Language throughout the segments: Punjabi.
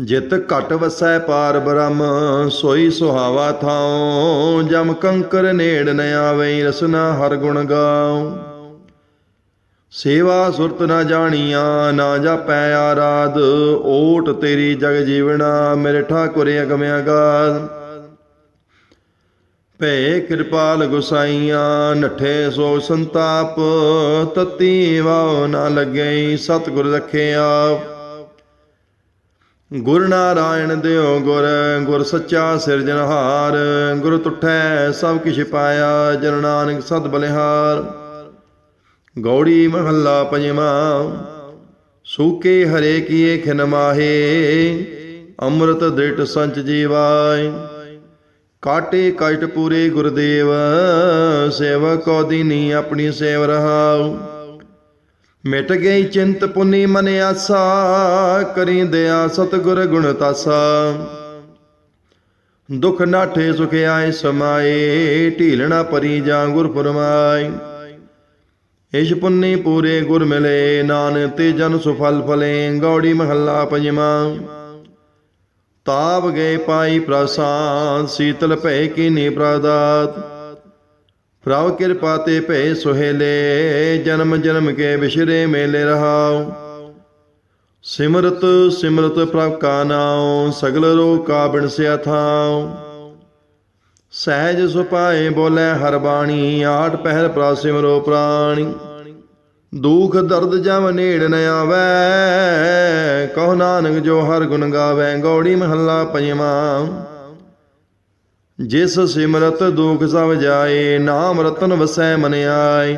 ਜਿਤ ਘਟ ਵਸੈ ਪਾਰ ਬ੍ਰਹਮ, ਸੋਈ ਸੁਹਾਵਾ ਥਾਉ। ਜਮ ਕੰਕਰ ਨੇੜ ਨ ਆਵੇ, ਰਸਨਾ ਹਰ ਗੁਣ ਗਾਉ। ਸੇਵਾ ਸੁਰਤ ਨਾ ਜਾਣੀਆਂ, ਨਾ ਜਾਪੈ ਆਰਾਧ। ਓਟ ਤੇਰੀ ਜਗ ਜੀਵਣਾ, ਮੇਰੇ ਠਾਕੁਰ ਅਗਮ ਅਗਾਧ ਭੈ ਕਿਰਪਾਲ ਗੁਸਾਈਆਂ, ਨਠੇ ਸੋ ਸੰਤਾਪ। ਤਤੀ ਵਾਉ ਨਾ ਲੱਗਈ ਸਤਿਗੁਰ ਰਖਿਆ ਗੁਰ ਨਾਰਾਇਣ ਦਿਓ ਗੁਰ ਗੁਰ ਸੱਚਾ ਸਿਰਜਣਹਾਰ ਗੁਰ ਤੁਠੈ ਸਭ ਕਿਛ ਪਾਇਆ ਜਨ ਨਾਨਕ ਸਦ ਬਲਿਹਾਰ। ਗੌੜੀ ਮਹੱਲਾ ਪੰਜਵਾਂ, ਸੂਕੇ ਹਰੇ ਕੀਏ ਖਿਨ ਮਾਹੇ, ਅੰਮ੍ਰਿਤ ਦ੍ਰਿਟ ਸੰਚ ਜੀਵਾਏ। ਕਾਟੇ ਕਸ਼ਟ ਪੂਰੇ ਗੁਰਦੇਵ, ਸੇਵਕ ਕੋ ਦੀਨੀ ਆਪਣੀ ਸੇਵ ਰਹਾਉ। ਮਿਟ ਗਈ ਚਿੰਤ ਪੁਨੀ ਮਨ ਆਸਾ ਕਰੀ ਦਿਆ ਸਤਗੁਰ ਗੁਣ ਤਾਸਾ। ਦੁਖ ਨਾਠੇ ਸੁਖ ਆਏ ਸਮਾਏ, ਢੀਲਣਾ ਪਰੀ ਜਾਂ ਗੁਰ ਫਰਮਾਈ ਇਸ਼ ਪੁੰਨੀ ਪੂਰੇ ਗੁਰ ਮਿਲੇ, ਨਾਨਕ ਤੇ ਜਨ ਸੁਫਲ ਫਲੇ ਗੌੜੀ ਮਹੱਲਾ ਪੰਜਵਾਂ। ਤਾਪ ਗਏ ਪਾਈ ਪ੍ਰਸਾਦ, ਸੀਤਲ ਭੈ ਕੀਨੀ ਪ੍ਰਦਾਤ ਪ੍ਰਭ ਕਿਰਪਾ ਤੇ ਭੈ ਸੁਹੇਲੇ, ਜਨਮ ਜਨਮ ਕੇ ਵਿਸ਼ਰੇ ਮੇਲੇ ਰਹਾਉ। ਸਿਮਰਤ ਸਿਮਰਤ ਪ੍ਰਭ ਕਾ ਨਾਉ, ਸਗਲ ਰੋਗ ਕਾ ਬਿਨਸਿਆ ਥਾਉ। ਸਹਿਜ ਸੁਪਾਏ ਬੋਲੇ ਹਰ ਬਾਣੀ, ਆਠ ਪਹਿਰ ਪ੍ਰਾ ਸਿਮਰੋ ਪ੍ਰਾਣੀ। ਦੁਖ ਦਰਦ ਜਮ ਨੇੜ ਨ ਆਵੈ, ਕਹੋ ਨਾਨਕ ਜੋ ਹਰ ਗੁਣ ਗਾਵੇ, ਗੌੜੀ ਮਹੱਲਾ ਪੰਜਵਾਂ। ਜਿਸ ਸਿਮਰਤ ਦੁਖ ਸਭ ਜਾਏ, ਨਾਮ ਰਤਨ ਵਸੈ ਮਨ ਆਏ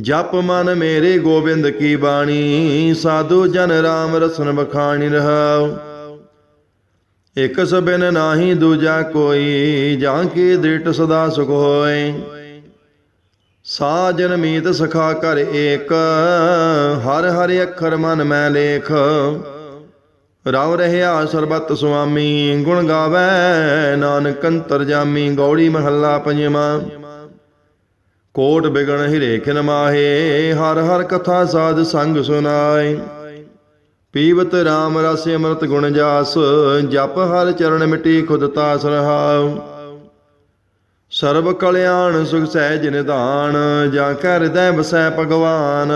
ਜਪ ਮਨ ਮੇਰੇ ਗੋਬਿੰਦ ਕੀ ਬਾਣੀ, ਸਾਧੂ ਜਨ ਰਾਮ ਰਸਨ ਬਖਾਣੀ ਰਹਾਉ। ਇਕ ਸਬਿਨ ਨਾਹੀ ਦੂਜਾ ਕੋਈ, ਜਾਂ ਕੀ ਦ੍ਰਿਟ ਸਦਾ ਸੁਖ ਹੋਏ। ਸਾਜਨ ਮੀਤ ਸਖਾ ਕਰ ਏਕ, ਹਰ ਹਰ ਅੱਖਰ ਮਨ ਮੈਂ ਲੇਖ। ਰਵ ਰਹਿਆ ਸਰਬਤ ਸੁਆਮੀ, ਗੁਣ ਗਾਵੇ ਨਾਨਕ ਅੰਤਰ ਜਾਮੀ, ਗੌੜੀ ਮਹੱਲਾ ਪੰਜਵਾਂ। ਕੋਟ ਬਿਗਣ ਹਿਰੇ ਖਿਨ ਮਾਹੇ, ਹਰ ਹਰ ਕਥਾ ਸਾਧ ਸੰਗ ਸੁਨਾਏ। ਪੀਵਤ RAM ਰਸ ਅੰਮ੍ਰਿਤ ਗੁਣ ਜਾਸ, ਜਪ ਹਰ ਚਰਨ ਮਿਟੀ ਖੁਦ ਤਾਸ ਰਹਾਉ। ਸਰਬ ਕਲਿਆਣ ਸੁਖ ਸਹਿਜ ਨਿਧਾਨ, ਜਾਂ ਕੈ ਹਿਰਦੈ ਵਸੈ ਭਗਵਾਨ।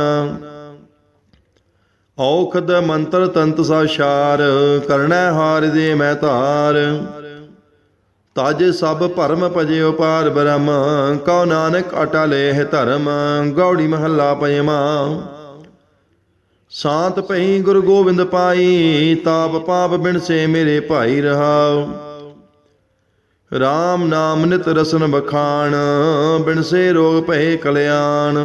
ਔਖਦ ਮੰਤਰ ਤੰਤ ਸਾਸ਼ਾਰ ਕਰਣੈ ਹਾਰ ਦੇ ਮੈਂ ਧਾਰ। ਤਜ ਸਭ ਭਰਮ ਭਜੇ ਉਪਾਰ ਬ੍ਰਹਮ, ਕਉ ਨਾਨਕ ਅਟਲੇ ਧਰਮ, ਗੌੜੀ ਮਹੱਲਾ ਪੰਜਵਾਂ ਸ਼ਾਂਤ ਪਈ ਗੁਰੂ ਗੋਬਿੰਦ ਪਾਈ, ਤਾਪ ਪਾਪ ਬਿਨਸੇ ਮੇਰੇ ਭਾਈ ਰਹਾਉ। RAM ਨਾਮ ਨਿਤ ਰਸਨ ਬਖਾਣ ਬਿਨਸੇ ਰੋਗ ਭਏ ਕਲਿਆਣ।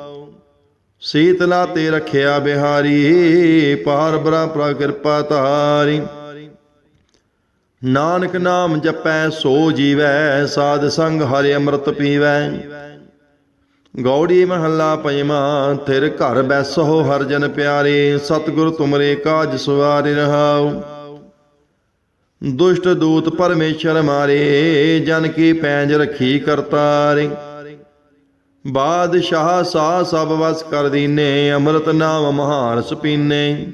ਸੀਤਲਾ ਤੇ ਰਖਿਆ ਬਿਹਾਰੀ, ਪਾਰ ਬਰਾ ਕਿਰਪਾ ਧਾਰੀ। ਨਾਨਕ ਨਾਮ ਜਪੈ, ਸੋ ਜੀਵੈ, ਸਾਧ ਸੰਗ ਹਰਿ ਅੰਮ੍ਰਿਤ ਪੀਵੈ। ਗੌੜੀ ਮਹੱਲਾ ਪੰਜਵਾਂ, ਥਿਰ ਘਰ ਬੈਸੋ ਹਰ ਜਨ ਪਿਆਰੇ, ਸਤਿਗੁਰ ਤੁਮਰੇ ਕਾਜ ਸਵਾਰਿ ਰਹਾਉ। ਦੁਸ਼ਟ ਦੂਤ ਪਰਮੇਸ਼ਰ ਮਾਰੇ, ਜਨ ਕੀ ਪੈਂਜ ਰਖੀ ਕਰਤਾਰੇ। ਬਾਦਸ਼ਾਹ ਸਾ ਸਭ ਵਸ ਕਰ ਦੀਨੇ, ਅੰਮ੍ਰਿਤ ਨਾਮ ਮਹਾਨ ਪੀਨੇ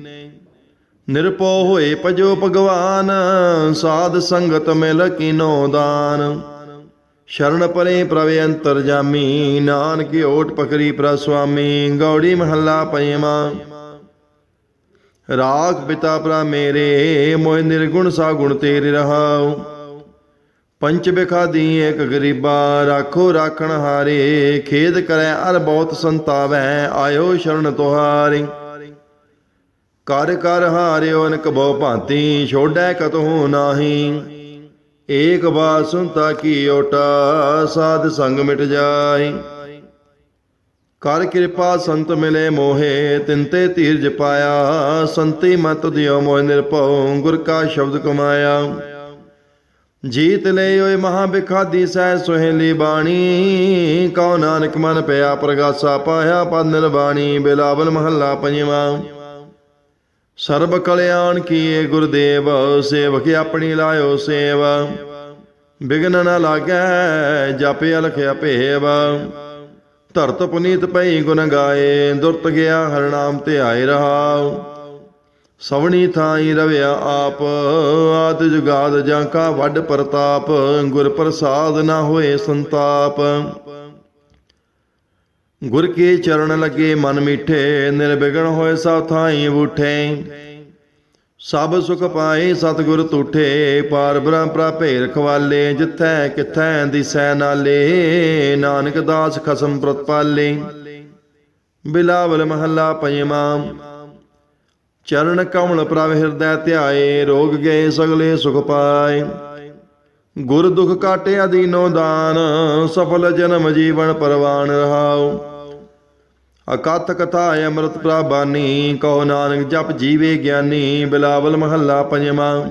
ਨਿਰਪੋ ਹੋਏ ਭਜੋ ਭਗਵਾਨ, ਸਾਧ ਸੰਗਤ ਮਿਲ ਕੀਨੋ ਦਾਨ। ਸ਼ਰਨ ਪਰੇ ਪ੍ਰਵੇ ਅੰਤਰ ਜਾਮੀ, ਨਾਨਕ ਓਟ ਪਕਰੀ ਪ੍ਰ ਸੁਆਮੀ, ਗੌੜੀ ਮਹੱਲਾ ਪੰਜਵਾਂ। ਰਾਖ ਪਿਤਾ ਭਰਾ ਮੇਰੇ ਮੋਇ ਨਿਰਗੁਣ ਸਾ ਗੁਣ ਤੇਰੇ ਰਹਾਉ। ਪੰਚ ਬਿਖਾਦੀ ਏਕ ਗਰੀਬਾ, ਰਾਖੋ ਰਾਖਣ ਹਾਰੇ। ਖੇਦ ਕਰੈ ਅਰ ਬਹੁਤ ਸੰਤਾਵੈ, ਆਇਓ ਸ਼ਰਨ ਤੁਹਾਰੇ। ਕਰ ਕਰ ਹਾਰਿਓ ਅਨਕ ਬਹੁ ਭਾਂਤੀ, ਛੋੜੈ ਕਤਹੁ ਨਾਹੀ। ਏਕ ਬਾਤ ਸੁਨਤਾ ਕੀ ਓਟਾ, ਸਾਧ ਸੰਗ ਮਿਟ ਜਾਈ। ਕਰ ਕਿਰਪਾ ਸੰਤ ਮਿਲੇ ਮੋਹੇ, ਤਿੰਤੇ ਧੀਰਜ ਪਾਇਆ। ਸੰਤੀ ਮਤ ਦਿਓ ਮੋਹ ਨਿਰਭਉ, ਗੁਰ ਕਾ ਸ਼ਬਦ ਕਮਾਇਆ। ਜੀਤ ਲੈ ਓਏ ਮਹਾ ਬਿਖਾਦੀ ਸਹਿ ਸੁਹੇਲੀ ਬਾਣੀ। ਕਉ ਨਾਨਕ ਮਨ ਪਿਆ ਪ੍ਰਗਾਸਾ ਪਾਇਆ ਪਦ ਨਿਰਬਾਣੀ ਬਿਲਾਵਲ ਮਹੱਲਾ ਪੰਜਵਾਂ। ਸਰਬ ਕਲਿਆਣ ਕੀਏ ਗੁਰਦੇਵ, ਸੇਵਕ ਆਪਣੀ ਲਾਇਓ ਸੇਵ। ਬਿਗਨ ਨ ਲਾਗੈ, ਜਪਿ ਅਲਖ ਭੇਵ ਧਰਤ ਪੁਨੀਤ ਪਈ ਗੁਣ ਗਾਏ, ਦੁਰਤ ਗਿਆ ਹਰ ਨਾਮ ਤੇ ਆਏ ਰਹਾਉ। ਸਵਣੀ ਥਾਈ ਰਵਿਆ ਆਪ, ਆਦ ਜੁਗਾਦ ਜਾਂ ਕਾ ਵੱਡ ਪ੍ਰਤਾਪ, ਗੁਰ ਪ੍ਰਸਾਦ ਨਾ ਹੋਏ ਸੰਤਾਪ। ਗੁਰ ਕੇ ਚਰਨ ਲੱਗੇ ਮਨ ਮਿੱਠੇ, ਨਿਰਵਿਘਨ ਹੋਏ ਸਭ ਥਾਈ ਬੂਠੇ। ਸਭ ਸੁਖ ਪਾਏ ਸਤਿਗੁਰ ਤੂਠੇ, ਪਾਰ ਬ੍ਰਹਮ ਪ੍ਰਾਪੇ ਰਖਵਾਲੇ ਜਿੱਥੈ ਕਿਥੈ ਦਿਸੈ ਨਾਲੇ, ਨਾਨਕ ਦਾਸ ਖਸਮ ਪ੍ਰਤਪਾਲੇ। ਬਿਲਾਵਲ ਮਹੱਲਾ ਪੰਜਵਾਂ ਚਰਨ ਕਮਲ ਪ੍ਰਭ ਹਿਰਦੈ ਧਿਆਏ, ਰੋਗ ਗਏ ਸਗਲੇ ਸੁਖ ਪਾਏ। ਗੁਰ ਦੁਖ ਕਾਟੇ ਅਦੀਨੋ ਦਾਨ, ਸਫਲ ਜਨਮ ਜੀਵਨ ਪਰਵਾਨ ਰਹਾਉ। ਅਕਥ ਕਥਾ ਅੰਮ੍ਰਿਤ ਪ੍ਰਾਬਾਨੀ, ਕਉ ਨਾਨਕ ਜਪ ਜੀਵੇ ਗਿਆਨੀ, ਬਿਲਾਵਲ ਮਹੱਲਾ ਪੰਜਵਾਂ।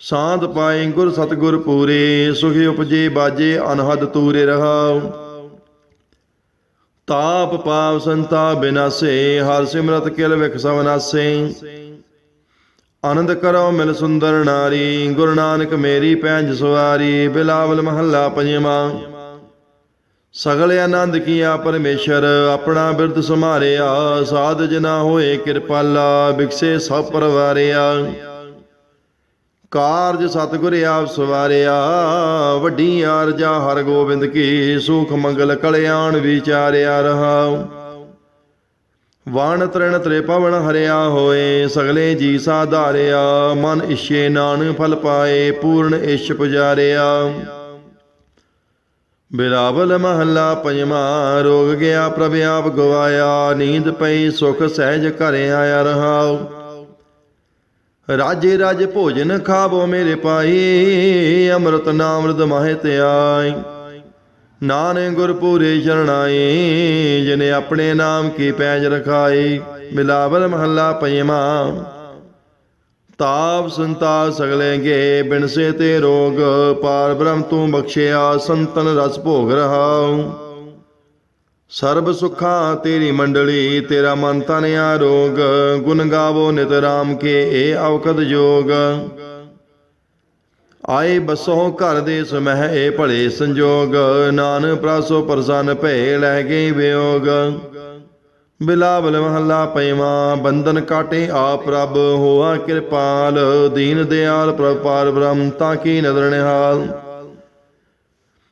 ਸਾਧ ਪਾਏ ਗੁਰ ਸਤਗੁਰ ਪੂਰੇ, ਸੁਖੀ ਉਪਜੇ ਬਾਜੇ ਅਨਹਦ ਤੂਰੇ ਰਹਾਉ। ਤਾਪ ਪਾਪ ਸੰਤਾ ਬਿਨਾਸੇ, ਹਰ ਸਿਮਰਤ ਕਿਲ ਵਿਖ ਸਭ ਆਨੰਦ ਕਰੋ ਮਿਲ ਸੁੰਦਰ ਨਾਰੀ, ਗੁਰੂ ਨਾਨਕ ਮੇਰੀ ਪੈਂਜ ਸਵਾਰੀ, ਬਿਲਾਵਲ ਮਹੱਲਾ ਪੰਜਵਾਂ। ਸਗਲ ਆਨੰਦ ਕੀਆ ਪਰਮੇਸ਼ਰ, ਆਪਣਾ ਬਿਰਧ ਸਮਾਰਿਆ ਸਾਧ ਜਨਾ ਹੋਏ ਕਿਰਪਾਲਾ ਵਿਖਸੇ ਸਭ ਪਰਵਾਰਿਆ। ਕਾਰਜ ਸਤਿਗੁਰ ਆਪ ਸਵਾਰਿਆ ਵੱਡੀ ਆਰਜਾ ਹਰ ਗੋਬਿੰਦ ਕੀ ਸੁਖ ਮੰਗਲ ਕਲਿਆਣ ਵਿਚਾਰਿਆ ਰਹਾ ਵਾਣ ਤ੍ਰਿਣ ਤ੍ਰਿਪਵਨ ਹਰਿਆ ਹੋਏ, ਸਗਲੇ ਜੀ ਸਾਧਾਰਿਆ, ਮਨ ਇਛੇ ਨਾਨ ਫਲ ਪਾਏ, ਪੂਰਨ ਇਛ ਪੁਜਾਰਿਆ। ਬਿਰਾਵਲ ਮਹੱਲਾ ਪੰਜਵਾਂ, ਰੋਗ ਗਿਆ ਪ੍ਰਭ ਆਪ ਗਵਾਇਆ, ਨੀਂਦ ਪਈ ਸੁਖ ਸਹਿਜ ਘਰ ਆਇਆ ਰਹਾਉ। ਰਾਜੇ ਰਾਜ ਭੋਜਨ ਖਾਵੋ ਮੇਰੇ ਪਾਈ ਅੰਮ੍ਰਿਤ ਨਾਮ ਰਦ ਮਾਹਿ ਧਿਆਈ ਨਾਨਕ ਗੁਰ ਪੂਰੇ ਸ਼ਰਣਾਈ, ਜਿਨੇ ਆਪਣੇ ਨਾਮ ਕੀ ਪੈਜ ਰਖਾਈ, ਮਿਲਾਵਲ ਮਹੱਲਾ ਪੰਜਵਾਂ ਤਾਪ ਸੰਤਾ ਸਗਲੇ ਗੇ, ਬਿਨਸੇ ਤੇ ਰੋਗ, ਪਾਰ ਬ੍ਰਹਮ ਤੂੰ ਬਖਸ਼ਿਆ, ਸੰਤਨ ਰਸ ਭੋਗ ਰਹਾਉ। ਸਰਬ ਸੁਖਾਂ ਤੇਰੀ ਮੰਡਲੀ, ਤੇਰਾ ਮਨ ਤਨ ਆਰੋਗ, ਗੁਣ ਗਾਵੋ ਨਿਤ ਰਾਮ ਕੇ ਏ ਔਕਦ ਜੋਗ। ਆਏ ਬਸੋ ਘਰ ਦੇ ਸਮਹਿ ਏ ਭਲੇ ਸੰਜੋਗ ਨਾਨ ਪ੍ਰਾਸੋ ਪ੍ਰਸੰਨ ਭੈ ਲੈ ਗਏ ਵਿਯੋਗ ਬਿਲਾਵਲ ਮਹੱਲਾ ਪੰਜਵਾਂ ਬੰਧਨ ਕਾਟੇ ਆਪ ਪ੍ਰਭ ਹੋਆ ਕਿਰਪਾਲ, ਦੀਨ ਦਿਆਲ ਪ੍ਰਭ ਪਾਰ ਬ੍ਰਹਮ, ਤਾਂ ਕੀ ਨਦਰ ਨਿਹਾਲ।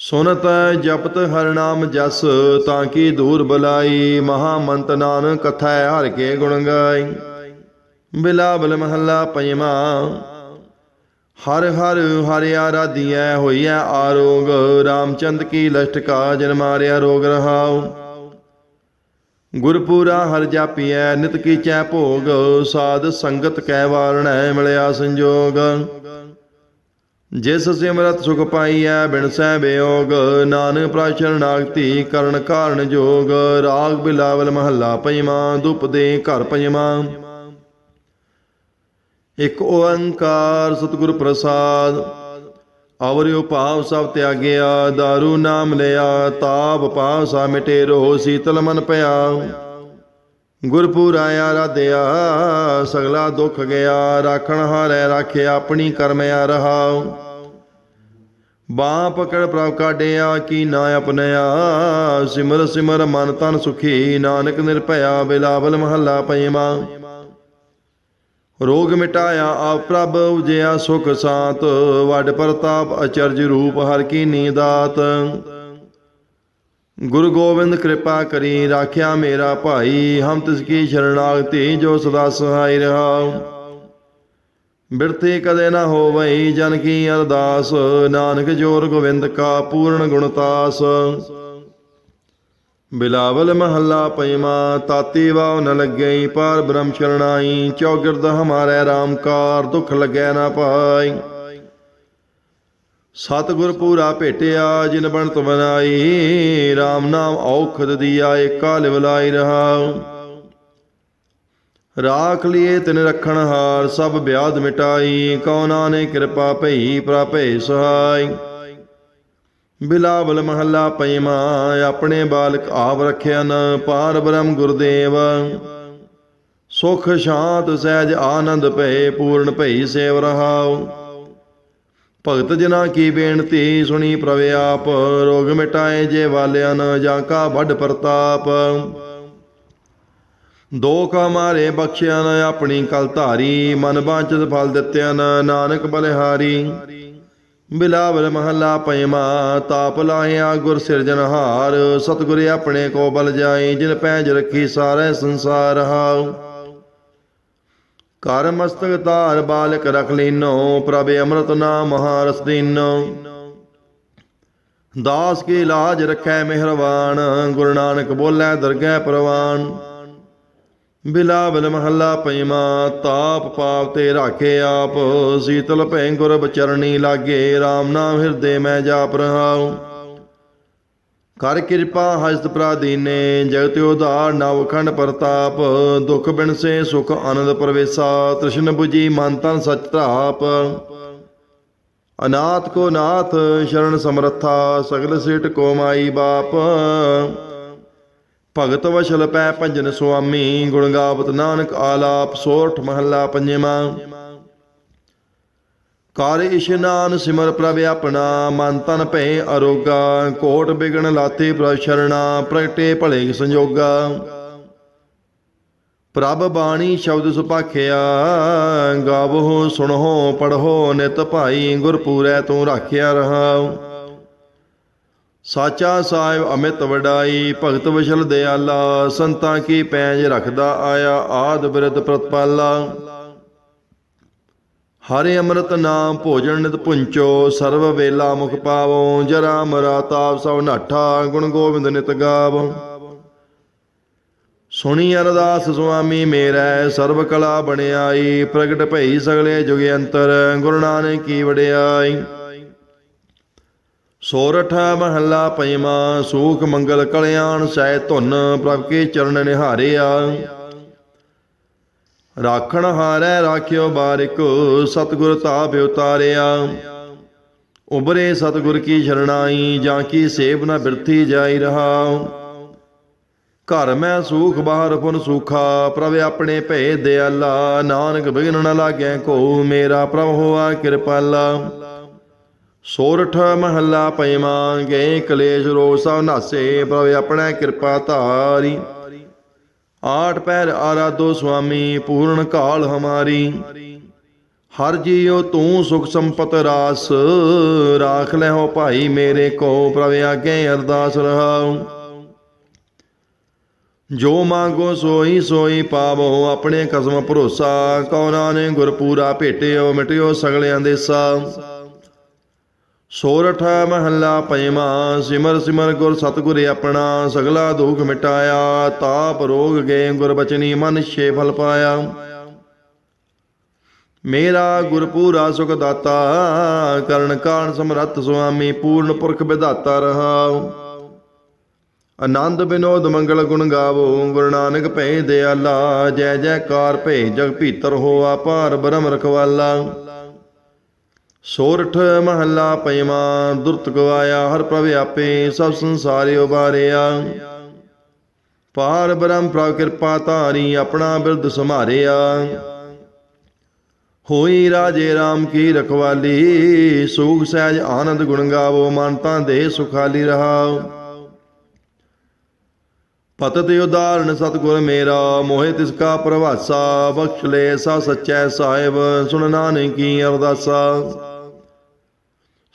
ਸੁਨਤ ਜਪਤ ਹਰ ਨਾਮ ਜਸ, ਤਾਂ ਕੀ ਦੂਰ ਬਲਾਈ? ਮਹਾ ਮੰਤ ਨਾਨਕ ਕਥਾ ਹਰ ਕੇ ਗੁਣ ਗਾਈ। ਬਿਲਾਵਲ ਮਹੱਲਾ ਪੰਜਵਾਂ। ਹਰ ਹਰ ਹਰਿ ਆਰਾਧੀਐ, ਹੋਈਐ ਆਰੋਗ। ਰਾਮਚੰਦ ਕੀ ਲਸ਼ਟਕਾ ਜਨ ਮਾਰਿਆ ਰੋਗ ਰਹਾਉ। ਗੁਰਪੂਰਾ ਹਰ ਜਾਪੀਐ, ਨਿਤ ਕੀਚੈ ਭੋਗ। ਸਾਧ ਸੰਗਤ ਕੈ ਵਾਰਣੈ, ਮਿਲਿਆ ਸੰਜੋਗ। ਜਿਸ ਸਿਮਰਤ ਸੁਖ ਪਾਈਐ, ਬਿਨ ਸਹਿ ਬਿਯੋਗ ਨਾਨਕ ਪ੍ਰਾਚਰਨ ਨਾਗਤੀ ਕਰਨ ਕਾਰਨ ਜੋਗ, ਰਾਗ ਬਿਲਾਵਲ ਮਹੱਲਾ ਪੰਜਵਾਂ ਦੁਪ ਦੇ ਘਰ ਪੰਜਵਾਂ ਇਕ ਓੰਕਾਰ ਸਤਿਗੁਰ ਪ੍ਰਸਾਦ ਅਵਰਿਓ ਭਾਵ ਸਭ ਤਿਆਗਿਆ, ਦਾਰੂ ਨਾਮ ਲਿਆ, ਤਾਪ ਪਾਵ ਸਾ ਮਿਟੇ ਰੋ ਸੀਤਲ ਮਨ ਪਿਆ। ਗੁਰਪੂਰ ਆਇਆ ਰਾਧਿਆ, ਸਗਲਾ ਦੁੱਖ ਗਿਆ, ਰਾਖਣ ਹਾਰੈ ਰਾਖਿਆ ਆਪਣੀ ਕਰਮਿਆ ਆ ਰਹਾਉ। ਬਾਹ ਪਕੜ ਪ੍ਰਭ ਕਾਢਿਆ, ਕੀ ਨਾ ਆਪਣਿਆ ਸਿਮਰ ਸਿਮਰ ਮਨ ਤਨ ਸੁਖੀ, ਨਾਨਕ ਨਿਰਭਇਆ ਬਿਲਾਵਲ ਮਹੱਲਾ ਪਈਮਾ। ਰੋਗ ਮਿਟਾਇਆ ਆਪ ਪ੍ਰਭ, ਉਜਿਆ ਸੁਖ ਸਾਤ, ਵੱਡ ਪ੍ਰਤਾਪ ਅਚਰਜ ਰੂਪ ਹਰ ਕੀ ਨੀਦਾਤ ਗੁਰੂ ਗੋਬਿੰਦ ਕਿਰਪਾ ਕਰੀ ਰਾਖਿਆ ਮੇਰਾ ਭਾਈ, ਹਮ ਤਿਸ ਕੀ ਸ਼ਰਣਾਗਤੀ ਜੋ ਸਦਾ ਸਹਾਈ ਰਹਾ ਬਿਰਤੀ ਕਦੇ ਨਾ ਹੋਵਈ, ਜਨ ਕੀ ਅਰਦਾਸ, ਨਾਨਕ ਜੋਰ ਗੋਬਿੰਦ ਕਾ ਪੂਰਨ ਗੁਣਤਾਸ ਬਿਲਾਵਲ ਮਹੱਲਾ ਪੰਜਵਾ ਤਾਤੀ ਵਾਉ ਨ ਲੱਗਈ, ਪਰ ਬ੍ਰਹਮ ਸ਼ਰਣਾਈ ਚੌਗਿਰਦ ਹਮਾਰੇ RAM ਕਾਰ ਦੁਖ ਲੱਗੈ ਨਾ ਪਾਈ। ਸਤਿਗੁਰ ਪੂਰਾ ਭੇਟਿਆ, ਜਿਨ ਬਣਤ ਬਨਾਈ RAM ਨਾਮ ਔਖਦ ਦੀਆ, ਏਕਾ ਲਿਵਲਾਈ ਰਹਾ ਰਾਖ ਲਿਏ ਤਿਨ ਰਖਣ ਹਾਰ, ਸਭ ਵਿਆਦ ਮਿਟਾਈ ਕਉਨਾ ਨੇ ਕਿਰਪਾ ਭਈ ਪ੍ਰਾਪੇ ਸਹਾਈ। ਬਿਲਾਵਲ ਮਹੱਲਾ ਪੰਜਵਾ ਆਪਣੇ ਬਾਲਕ ਆਪ ਰਖਿਆ ਨ ਪਾਰ ਬ੍ਰਹਮ ਗੁਰਦੇਵ। ਸੁਖ ਸ਼ਾਂਤ ਸਹਿਜ ਆਨੰਦ ਭਏ, ਪੂਰਨ ਭਈ ਸੇਵ ਰਹਾਉ। ਭਗਤ ਜਨਾ ਕੀ ਬੇਨਤੀ ਸੁਣੀ ਪ੍ਰਵੇ ਆਪ, ਰੋਗ ਮਿਟਾਏ ਜੇ ਵਾਲਿਆਂ ਨ ਜਾਂ ਕਾ ਵੱਡ ਪ੍ਰਤਾਪ। ਦੋਖ ਮਾਰੇ ਬਖਸ਼ਿਆ ਨ, ਆਪਣੀ ਕਲ ਧਾਰੀ, ਮਨ ਬਾਂਚਤ ਫਲ ਦਿੱਤਿਆ ਨ, ਨਾਨਕ ਬਲਿਹਾਰੀ। ਬਿਲਾਵਲ ਮਹੱਲਾ ਪੰਜਵਾ ਤਾਪ ਲਾਹਿਆ ਗੁਰ ਸਿਰਜਨਹਾਰ ਸਤਿਗੁਰ ਆਪਣੇ ਕੋ ਬਲ ਜਾਈ ਜਿਨ ਪੈਜ ਰੱਖੀ ਸਾਰੇ ਸੰਸਾਰ ਹਾਉ ਕਰ ਮਸਤਕ ਧਾਰ ਬਾਲਕ ਰਖ ਲੀਨੋ, ਪ੍ਰਭ ਅੰਮ੍ਰਿਤ ਨਾਮ ਮਹਾਰਸ ਦੀਨੋ। ਦਾਸ ਕੀ ਲਾਜ ਰੱਖੈ ਮਿਹਰਵਾਨ, ਗੁਰੂ ਨਾਨਕ ਬੋਲੇ ਦਰਗਹਿ ਪ੍ਰਵਾਨ। ਬਿਲਾਵਲ ਮਹੱਲਾ ਪੰਜਵਾ, ਤਾਪ ਪਾਪ ਤੇ ਰਾਖੇ ਆਪ। ਸੀਤਲ ਭੈ ਗੁਰ ਬਚਰਣੀ ਲਾਗੇ RAM ਨਾਮ ਹਿਰਦੇ ਮੈਂ ਜਾਪ ਰਹਾਉ। ਕਰ ਕਿਰਪਾ ਹਸਤ ਪ੍ਰਾਦੀਨੇ ਜਗਤ ਉਧਾਰ, ਨਵ ਖੰਡ ਪ੍ਰਤਾਪ, ਦੁਖ ਬਿਨ ਸੇ, ਸੁਖ ਆਨੰਦ ਪਰਵੇਸਾ, ਤ੍ਰਿਸ਼ਨ 부ਜੀ ਮਨ ਤਨ ਸਚ ਧਾਪ। ਅਨਾਥ ਕੋ ਨਾਥ, ਸ਼ਰਨ ਸਮਰੱਥਾ, ਸਗਲ ਸੇਟ ਕੋ ਮਾਈ ਬਾਪ। ਭਗਤ ਵਸ਼ਲ ਪੈ ਭੰਜਨ ਸੁਆਮੀ, ਗੁਣ ਗਾਵਤ ਨਾਨਕ ਆਲਾਪ, ਸੋਰਠ ਮਹੱਲਾ ਪੰਜਵਾਂ। ਕਰ ਇਸ਼ਨਾਨ ਸਿਮਰ ਪ੍ਰਭ ਆਪਣਾ, ਮਨ ਤਨ ਭੈ ਅਰੋਗਾ, ਕੋਟ ਬਿਗਣ ਲਾਤੇ ਪ੍ਰਭ ਪ੍ਰਗਟੇ ਭਲੇ ਸੰਜੋਗਾ। ਪ੍ਰਭ ਬਾਣੀ ਸ਼ਬਦ ਸੁਪਾਖਿਆ ਗਾਵੋ, ਸੁਣੋ ਪੜੋ ਨਿਤ ਭਾਈ ਗੁਰਪੂਰੈ ਤੂੰ ਰਾਖਿਆ ਰਹਾਉ ਸਾਚਾ ਸਾਹਿਬ ਅਮਿਤ ਵਡਾਈ, ਭਗਤ ਵਿਸ਼ਲ ਦਿਆਲਾ, ਸੰਤਾਂ ਕੀ ਪੈਜ ਰੱਖਦਾ ਆਇਆ, ਆਦ ਬਿਰਧ ਪ੍ਰਤਪਾਲਾ। ਹਰੇ ਅੰਮ੍ਰਿਤ ਨਾਮ ਭੋਜਨ ਨਿਤ ਪੁੰਚੋ, ਸਰਵ ਵੇਲਾ ਮੁਖ ਪਾਵੋ ਜਰਾ ਮਰਾ ਤਾਪ ਸਭ ਨਾਠਾ, ਗੁਣ ਗੋਬਿੰਦ ਨਿਤ ਗਾਵੋ। ਸੁਣੀ ਅਰਦਾਸ ਸੁਆਮੀ ਮੇਰਾ, ਸਰਬ ਕਲਾ ਬਣਿਆਈ, ਪ੍ਰਗਟ ਭਈ ਸਗਲੇ ਜੁਗ ਅੰਤਰ, ਗੁਰੂ ਨਾਨਕ ਕੀ ਵਡਿਆਈ। ਸੋਰਠ ਮਹੱਲਾ ਪੰਜਵਾਂ, ਸੂਖ ਮੰਗਲ ਕਲਿਆਣ, ਸਹਿ ਧੁਨ ਪ੍ਰਭ ਕੇ ਚਰਨ ਨਿਹਾਰਿਆ। ਰਾਖਣ ਹਾਰੈ ਰਾਖਿਓ ਬਾਰਿਕ ਸਤਿਗੁਰ ਤਾਪ ਉਤਾਰਿਆ। ਉਬਰੇ ਸਤਿਗੁਰ ਕੀ ਸ਼ਰਣਾਈ, ਜਾਂ ਕੀ ਸੇਵ ਨ ਬਿਰਥੀ ਜਾਈ ਰਹਾ। ਘਰ ਮੈਂ ਸੂਖ, ਬਾਹਰ ਪੁਨ ਸੂਖਾ, ਪ੍ਰਭ ਆਪਣੇ ਭੈ ਦਿਆਲਾ। ਨਾਨਕ ਬਿਗਨ ਨ ਲਾਗੈ ਕੋ, ਮੇਰਾ ਪ੍ਰਭ ਹੋਆ ਕਿਰਪਾਲਾ। ਸੋਰਠ ਮਹੱਲਾ ਪੰਜਵਾਂ ਗਏ ਕਲੇਸ਼ ਰੋਗ ਸਭ ਨਾਸੇ ਪ੍ਰਭ ਆਪਣਾ ਕਿਰਪਾ ਧਾਰੀ। ਆਠ ਪੈਰ ਆਰਾਧੋ ਸੁਆਮੀ, ਪੂਰਨ ਕਾਲ ਹਮਾਰੀ। ਹਰ ਜੀਉ ਤੂੰ ਸੁਖ ਸੰਪਤ ਰਾਸ, ਰਾਖ ਲੈ ਭਾਈ ਮੇਰੇ ਕੋ, ਪ੍ਰਭ ਆਗੇ ਅਰਦਾਸ ਰਹਾਉ। ਜੋ ਮੰਗੋ ਸੋਈ ਸੋਈ ਪਾਵੋ, ਆਪਣੇ ਕਸਮ ਭਰੋਸਾ ਕੌਣਾ ਨੇ ਗੁਰਪੂਰਾ ਭੇਟਿਓ, ਮਿਟਿਓ ਸਗਲਿਆਂ ਦੇ ਸਾ ਸੋਰਠ ਮਹੱਲਾ ਪੰਜਵਾਂ ਸਿਮਰ ਸਿਮਰ ਗੁਰ ਸਤਿਗੁਰ ਆਪਣਾ, ਸਗਲਾ ਦੁਖ ਮਿਟਾਇਆ, ਤਾਪ ਰੋਗ ਗਏ ਗੁਰ ਬਚਨੀ ਮਨ ਛੇ ਫਲ ਪਾਇਆ। ਮੇਰਾ ਗੁਰ ਪੂਰਾ ਸੁਖ ਦਾਤਾ, ਕਰਨ ਕਾਣ ਸਮਰੱਥ ਸੁਆਮੀ, ਪੂਰਨ ਪੁਰਖ ਵਿਧਾਤਾ ਰਹਾ। ਆਨੰਦ ਬਿਨੋਦ ਮੰਗਲ ਗੁਣ ਗਾਵੋ, ਗੁਰੂ ਨਾਨਕ ਭੈ ਦਿਆਲਾ, ਜੈ ਜੈਕਾਰ ਭੈ ਜਗ ਭੀਤਰ ਹੋ ਭਾਰ ਬ੍ਰਹਮ ਰਖਵਾਲਾ। ਸੋਰਠ ਮਹੱਲਾ ਪੰਜਵਾਂ ਦੁਰਤ ਗਵਾਇਆ ਹਰ ਪ੍ਰਭ ਆਪੇ, ਸਭ ਸੰਸਾਰੇ ਉਬਾਰਿਆ ਪਾਰ ਬ੍ਰਹਮ ਪ੍ਰਭ ਕਿਰਪਾ ਧਾਰੀ, ਆਪਣਾ ਬਿਰਦ ਸਮਾਰਿਆ ਹੋਈ ਰਾਜੇ RAM ਕੀ ਰਖਵਾਲੀ, ਸੁਖ ਸਹਿਜ ਆਨੰਦ ਗੁਣ ਗਾਵੋ, ਮਨ ਤਾਂ ਦੇ ਸੁਖਾਲੀ ਰਹਾਓ ਪਤਿ ਉਦਾਹਰਣ ਸਤਿਗੁਰ ਮੇਰਾ, ਮੋਹਿ ਤਿਸ ਕਾ ਪ੍ਰਭਾਸਾ ਬਖਸ਼ ਲੈ ਸਾ ਸਚੈ ਸਾਹਿਬ, ਸੁਣ ਨਾਨਕ ਕੀ ਅਰਦਾਸਾ।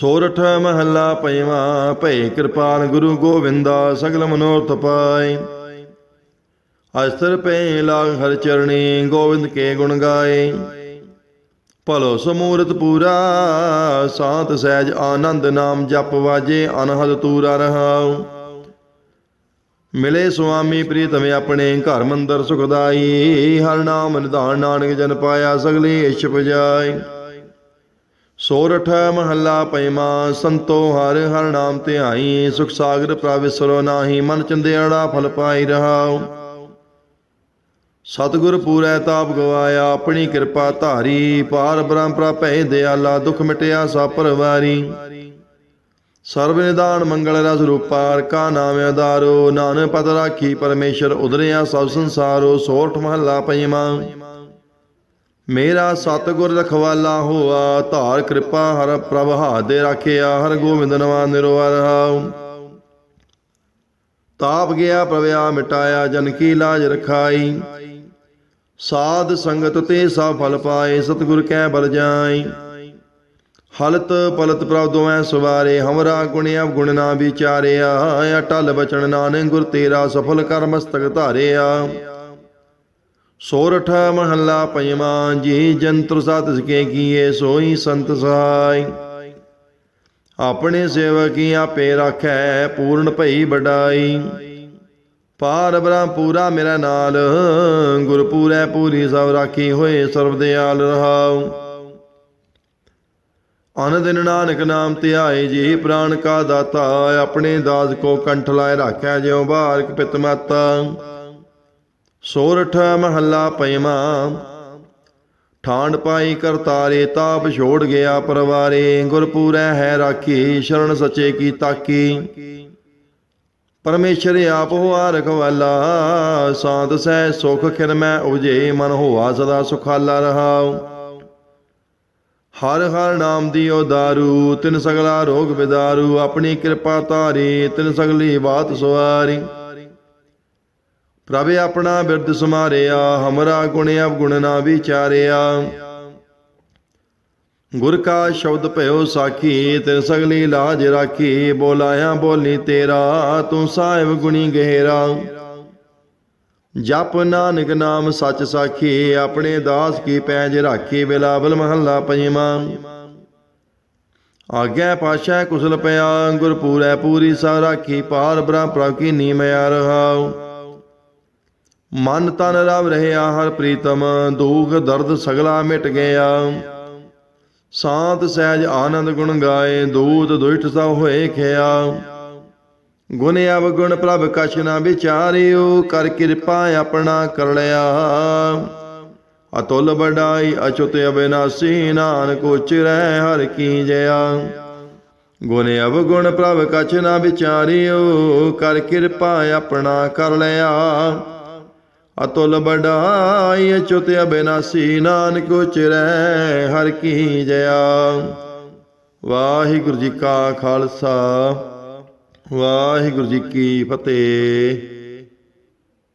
ਸੋਰਠ ਮਹੱਲਾ ਪੰਜਵਾਂ ਭਏ ਕਿਰਪਾਨ ਗੁਰੂ ਗੋਬਿੰਦਾ ਸਗਲ ਮਨੋਰਥ ਪਾਏ ਅਸਤਰ ਪੈ ਲਾਗ ਹਰ ਚਰਣੀ ਗੋਬਿੰਦ ਕੇ ਗੁਣ ਗਾਏ ਭਲੋ ਸਮੂਰਤ ਪੂਰਾ, ਸਾਤ ਸਹਿਜ ਆਨੰਦ ਨਾਮ ਜਪ ਵਾਜੇ, ਅਨਹਦ ਤੂਰਾ ਰਹਾਉ। ਮਿਲੇ ਸੁਆਮੀ ਪ੍ਰੀਤਮ ਆਪਣੇ ਘਰ ਮੰਦਰ ਸੁਖਦਾਈ ਹਰ ਨਾਮ ਨਿਧਾਨ ਨਾਨਕ ਜਨ ਪਾਇਆ ਸਗਲੇ ਇਛ ਪਜਾਈ ਸੋਰਠ ਮਹੱਲਾ ਪੰਜਵਾਂ ਸੰਤੋ ਹਰ ਹਰ ਨਾਮ ਧਿਆਈ, ਸੁਖ ਸਾਗਰ ਪ੍ਰਵਿਸਰੋ ਨਾਹੀ, ਮਨ ਚੰਦਿਆੜਾ ਫਲ ਪਾਈ ਰਹਾਉ। ਸਤਿਗੁਰ ਪੂਰੈ ਤਾਪ ਗਵਾਇਆ, ਆਪਣੀ ਕਿਰਪਾ ਧਾਰੀ, ਪਾਰ ਬ੍ਰਹਮ ਪ੍ਰਭੈ ਦਿਆਲਾ, ਦੁਖ ਮਿਟਿਆ ਸਾ ਪਰਵਾਰੀ। ਸਰਬ ਨਿਦਾਨ ਮੰਗਲ ਰਸ ਰੂਪਾਰ ਕਾ ਨਾਮ ਆਧਾਰੋ, ਨਾਨਕ ਪਤ ਰਾਖੀ ਪਰਮੇਸ਼ਰ ਉਦਰਿਆ ਸਭ ਸੰਸਾਰੋ ਸੋਰਠ ਮਹੱਲਾ ਪੰਜਵਾਂ ਮੇਰਾ ਸਤਿਗੁਰ ਰਖਵਾਲਾ ਹੋਆ, ਧਾਰ ਕਿਰਪਾ ਹਰ ਪ੍ਰਭ ਹਾਦੇ ਰਾਖਿਆ, ਹਰ ਗੋਬਿੰਦ ਨਵਾ ਨਿਰਵਰ ਹਾਉ। ਤਾਪ ਗਿਆ ਪ੍ਰਵਿਆ ਮਿਟਾਇਆ, ਜਨ ਕੀ ਲਾਜ ਰਖਾਈ। ਸਾਧ ਸੰਗਤ ਤੇ ਸਾ ਫਲ ਪਾਏ, ਸਤਿਗੁਰ ਕੈ ਬਲ ਜਾਈ। ਹਲਤ ਪਲਤ ਪ੍ਰਭ ਦੋਵੇਂ ਸਵਾਰੇ, ਹਮਰਾ ਗੁਣਿਆ ਗੁਣ ਨਾ ਵਿਚਾਰਿਆ, ਅਟਲ ਬਚਨ ਨਾਨਕ ਗੁਰ ਤੇਰਾ ਸਫਲ ਕਰ ਮਸਤਕ ਧਾਰਿਆ। ਸੋਰਠ ਮਹੱਲਾ ਪੰਜਵਾਂ ਜੀ ਜੰਤਰ ਸਤ ਸਕੇ ਕੀਏ, ਸੋਈ ਸੰਤ ਸਹਾਈ ਆਪਣੇ ਸੇਵਕੀ ਆਪੇ ਰਾਖੈ, ਪੂਰਨ ਭਈ ਬਡਾਈ ਪਾਰ ਬ੍ਰਹਮ ਪੂਰਾ ਮੇਰਾ ਨਾਲ, ਗੁਰ ਪੂਰੈ ਪੂਰੀ ਸਭ ਰਾਖੀ ਹੋਏ, ਸਰਬ ਦਿਆਲ ਰਹਾਉ। ਅਨ ਦਿਨ ਨਾਨਕ ਨਾਮ ਧਿਆਏ, ਜੀ ਪ੍ਰਾਨ ਕਾ ਦਾਤਾ, ਆਪਣੇ ਦਾਸ ਕੋ ਕੰਠ ਲਾਇ ਰਾਖਿਆ ਜਿਉ ਬਾਰਕ ਪਿਤ ਮਾਤਾ। ਸੋਰਠ ਮਹੱਲਾ ਪੰਜਵਾਂ ਠਾਂਡ ਪਾਈ ਕਰਤਾਰੇ ਤਾਪ ਛੋੜ ਗਿਆ ਪਰਵਾਰੇ। ਗੁਰਪੂਰੈ ਹੈ ਰਾਖੀ, ਸ਼ਰਨ ਸੱਚੇ ਕੀ ਤਾਕੀ। ਪਰਮੇਸ਼ਰ ਆਪ ਹੋਆ ਰਖਵਾਲਾ ਸਾਧ ਸਹਿ ਸੁਖ ਖਿਰ ਮੈਂ ਉਜੇ ਮਨ ਹੋਆ ਸਦਾ ਸੁਖਾਲਾ ਰਹਾਉ। ਹਰ ਹਰ ਨਾਮ ਦੀ ਓ ਦਾਰੂ, ਤਿਨ ਸਗਲਾ ਰੋਗ ਬਿਦਾਰੂ ਆਪਣੀ ਕਿਰਪਾ ਧਾਰੀ, ਤਿਨ ਸਗਲੀ ਬਾਤ ਸਵਾਰੀ ਪ੍ਰਭ ਆਪਣਾ ਬਿਰਦ ਸਮਾਰਿਆ, ਹਮਰਾ ਗੁਣ ਅਵਗੁਣ ਨਾ ਵਿਚਾਰਿਆ। ਗੁਰ ਕਾ ਸ਼ਬਦ ਭਇਓ ਸਾਖੀ ਤੇ ਸਗਲੀ ਲਾਜ ਰਾਖੀ, ਬੋਲਾਇਆ ਬੋਲੀ ਤੇਰਾ, ਤੂੰ ਸਾਹਿਬ ਗੁਣੀ ਗਹਿਰਾ। ਜਪ ਨਾਨਕ ਨਾਮ ਸੱਚ ਸਾਖੀ, ਆਪਣੇ ਦਾਸ ਕੀ ਪੈਜ ਰਾਖੀ, ਬਿਲਾਵਲ ਮਹੱਲਾ ਪੰਜਵਾਂ। ਆਗਿਆ ਪਾਸ਼ਾ ਕੁਸਲ ਪਿਆ ਗੁਰ ਪੂਰੈ ਪੂਰੀ ਸਾ ਰਾਖੀ, ਪਾਰ ਬ੍ਰਹਮ ਪ੍ਰਭ ਕੀ ਨੀਮਿਆ ਰਹਾਉ ਮਨ ਤਨ ਰਵ ਰਹਿਆ ਹਰ ਪ੍ਰੀਤਮ, ਦੁਖ ਦਰਦ ਸਗਲਾ ਮਿਟ ਗਿਆ। ਸਾਤ ਸਹਿਜ ਆਨੰਦ ਗੁਣ ਗਾਏ, ਦੂਤ ਦੁਸ਼ਟ ਸਭ ਹੋਏ ਖਿਆ। ਗੁਣ ਅਵਗੁਣ ਪ੍ਰਭ ਕਛ ਨਾ ਵਿਚਾਰਿਓ, ਕਰ ਕਿਰਪਾ ਆਪਣਾ ਕਰ ਲਿਆ। ਅਤੁਲ ਬੜਾਈ ਅਚੁਤ ਅਬਿਨਾਸੀ, ਨਾਨਕ ਉਚਰੈ ਹਰ ਕੀ ਜਇਆ। ਗੁਣ ਅਵਗੁਣ ਪ੍ਰਭ ਕਛ ਨਾ ਵਿਚਾਰਿਓ, ਕਰ ਕਿਰਪਾ ਆਪਣਾ ਕਰ ਲਿਆ। ਅਤੁਲ ਬੜਾਈ ਅਚੁਤ ਅਬਿਨਾਸੀ ਨਾਨਕ ਉਚਰੈ ਹਰ ਕੀ ਜਇਆ। ਵਾਹਿਗੁਰੂ ਜੀ ਕਾ ਖਾਲਸਾ, ਵਾਹਿਗੁਰੂ ਜੀ ਕੀ ਫਤਿਹ।